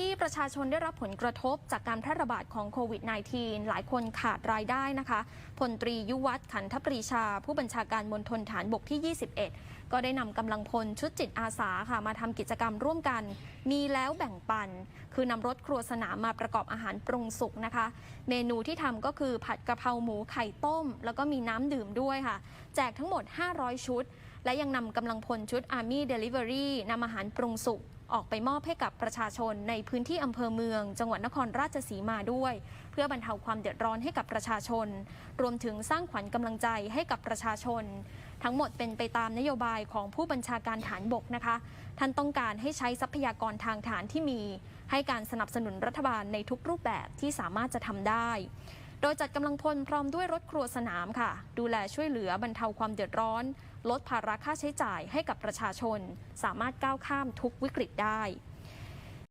ที่ประชาชนได้รับผลกระทบจากการแพร่ระบาดของโควิด -19 หลายคนขาดรายได้นะคะ พลตรียุวัฒน์ขันธปรีชา ผู้บัญชาการมณฑลฐานบกที่ 21 ก็ได้นำกำลังพลชุดจิตอาสาค่ะมาทำกิจกรรมร่วมกัน มีแล้วแบ่งปัน คือนำรถครัวสนามมาประกอบอาหารปรุงสุกนะคะ เมนูที่ทำก็คือผัดกะเพราหมูไข่ต้ม แล้วก็มีน้ำดื่มด้วยค่ะ แจกทั้งหมด 500 ชุด และยังนำกำลังพลชุด Army Delivery นำอาหารปรุงสุก ออกไปมอบให้กับประชาชนในพื้นที่อำเภอเมือง จังหวัดนครราชสีมาด้วย เพื่อบรรเทาความเดือดร้อนให้กับประชาชน รวมถึงสร้างขวัญกำลังใจให้กับประชาชน ทั้งหมดเป็นไปตามนโยบายของผู้บัญชาการฐานบกนะคะ ท่านต้องการให้ใช้ทรัพยากรทางฐานที่มี ให้การสนับสนุนรัฐบาลในทุกรูปแบบที่สามารถจะทำได้ โดยจัดกำลังพลพร้อมด้วยรถครัวสนามค่ะ ดูแลช่วยเหลือบรรเทาความเดือดร้อน ลดภาระค่าใช้จ่ายให้กับประชาชน สามารถก้าวข้ามทุกวิกฤตได้